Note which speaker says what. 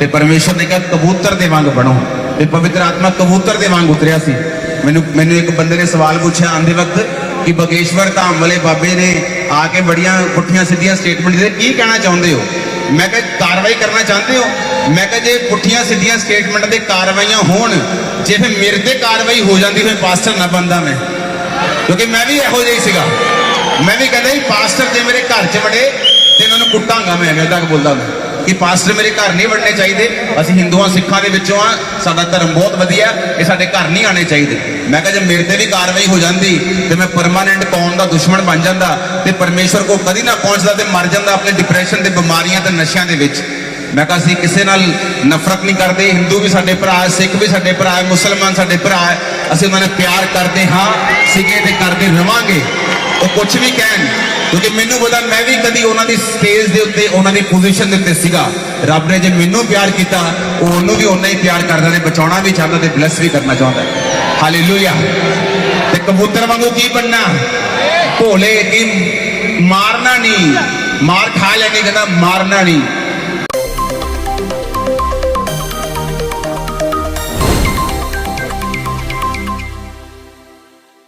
Speaker 1: ਤੇ ਪਰਮੇਸ਼ਰ ਨੇ ਕਿਹਾ, ਕਬੂਤਰ ਦੇ ਵਾਂਗ ਬਣੋ। ਤੇ ਪਵਿੱਤਰ ਆਤਮਾ ਕਬੂਤਰ ਦੇ ਵਾਂਗ ਉਤਰਿਆ ਸੀ। ਮੈਨੂੰ ਮੈਨੂੰ ਇੱਕ ਬੰਦੇ ਨੇ ਸਵਾਲ ਪੁੱਛਿਆ ਆਂਦੇ ਵਕਤ ਕਿ ਬਗੇਸ਼ਵਰ ਧਾਮ ਵਾਲੇ ਬਾਬੇ ਨੇ ਆ ਕੇ ਬੜੀਆਂ ਪੁੱਠੀਆਂ ਸਿੱਧੀਆਂ ਸਟੇਟਮੈਂਟ ਦਿੱਤੇ ਕੀ ਕਹਿਣਾ ਚਾਹੁੰਦੇ ਹੋ? ਮੈਂ ਕਿਹਾ, ਕਾਰਵਾਈ ਕਰਨਾ ਚਾਹੁੰਦੇ ਹੋ? ਮੈਂ ਕਿਹਾ, ਜੇ ਪੁੱਠੀਆਂ ਸਿੱਧੀਆਂ ਸਟੇਟਮੈਂਟ ਦੇ ਕਾਰਵਾਈਆਂ ਹੋਣ, ਜੇ ਫਿਰ ਮੇਰੇ ਤੇ ਕਾਰਵਾਈ ਹੋ ਜਾਂਦੀ, ਫਿਰ ਪਾਸਟਰ ਨਾ ਬੰਦਾ ਮੈਂ। ਕਿਉਂਕਿ ਮੈਂ ਵੀ ਇਹੋ ਜਿਹਾ ਹੀ ਸੀਗਾ। ਮੈਂ ਵੀ ਕਹਿੰਦਾ ਸੀ ਪਾਸਟਰ ਜੇ ਮੇਰੇ ਘਰ 'ਚ ਵੜੇ, ਤੇ ਇਹਨਾਂ ਨੂੰ ਕੁੱਟਾਂਗਾ ਮੈਂ ਐਵੇਂ ਤੱਕ ਬੋਲਦਾ ਮੈਂ। ਕਿ ਪਾਸਟਰ ਮੇਰੇ ਘਰ ਨਹੀਂ ਵੜਨੇ ਚਾਹੀਦੇ। ਅਸੀਂ ਹਿੰਦੂਆਂ ਸਿੱਖਾਂ ਦੇ ਵਿੱਚੋਂ ਆ। ਸਾਡਾ ਧਰਮ ਬਹੁਤ ਵਧੀਆ ਇਹ ਸਾਡੇ ਘਰ ਨਹੀਂ ਆਣੇ ਚਾਹੀਦੇ। ਮੈਂ ਕਿਹਾ ਜੇ ਮੇਰੇ ਤੇ ਵੀ ਕਾਰਵਾਈ ਹੋ ਜਾਂਦੀ ਤੇ ਮੈਂ ਪਰਮਾਨੈਂਟ ਕੌਮ ਦਾ ਦੁਸ਼ਮਣ ਬਣ ਜਾਂਦਾ ਤੇ ਪਰਮੇਸ਼ਰ ਕੋ ਕਦੀ ਨਾ ਪਹੁੰਚਦਾ ਤੇ ਮਰ ਜਾਂਦਾ ਆਪਣੇ ਡਿਪਰੈਸ਼ਨ ਤੇ ਬਿਮਾਰੀਆਂ ਤੇ ਨਸ਼ਿਆਂ ਦੇ ਵਿੱਚ। ਮੈਂ ਕਿਹਾ ਅਸੀਂ ਕਿਸੇ ਨਾਲ ਨਫ਼ਰਤ ਨਹੀਂ ਕਰਦੇ। ਹਿੰਦੂ ਵੀ ਸਾਡੇ ਭਰਾ ਹੈ, ਸਿੱਖ ਵੀ ਸਾਡੇ ਭਰਾ ਹੈ, ਮੁਸਲਮਾਨ ਸਾਡੇ ਭਰਾ ਹੈ। ਅਸੀਂ ਉਹਨਾਂ ਨਾਲ ਪਿਆਰ ਕਰਦੇ ਹਾਂ ਸਿੱਖੇ ਤੇ ਕਰਦੇ ਰਵਾਂਗੇ। ਉਹ ਕੁਝ ਵੀ ਕਹਿਣ ਕਿਉਂਕਿ ਮੈਨੂੰ ਪਤਾ, ਮੈਂ ਵੀ ਕਦੀ ਉਹਨਾਂ ਦੀ ਸਟੇਜ ਦੇ ਉੱਤੇ, ਉਹਨਾਂ ਦੀ ਪੋਜੀਸ਼ਨ ਦੇ ਉੱਤੇ ਸੀਗਾ। ਰੱਬ ਨੇ ਜੇ ਮੈਨੂੰ ਪਿਆਰ ਕੀਤਾ, ਉਹ ਉਹਨੂੰ ਵੀ ਓਨਾ ਹੀ ਪਿਆਰ ਕਰਦਾ ਤੇ ਬਚਾਉਣਾ ਵੀ ਚਾਹੁੰਦਾ ਤੇ ਬਲੈਸ ਵੀ ਕਰਨਾ ਚਾਹੁੰਦਾ ਹਾਲੇਲੂਇਆ ਤੇ ਕਬੂਤਰ ਵਾਂਗੂ ਕੀ ਬੰਨਾ ਭੋਲੇ, ਕੀ ਮਾਰਨਾ ਨਹੀਂ। ਮਾਰ ਖਾ ਲੈਣੀ, ਕਹਿੰਦਾ ਮਾਰਨਾ ਨਹੀਂ।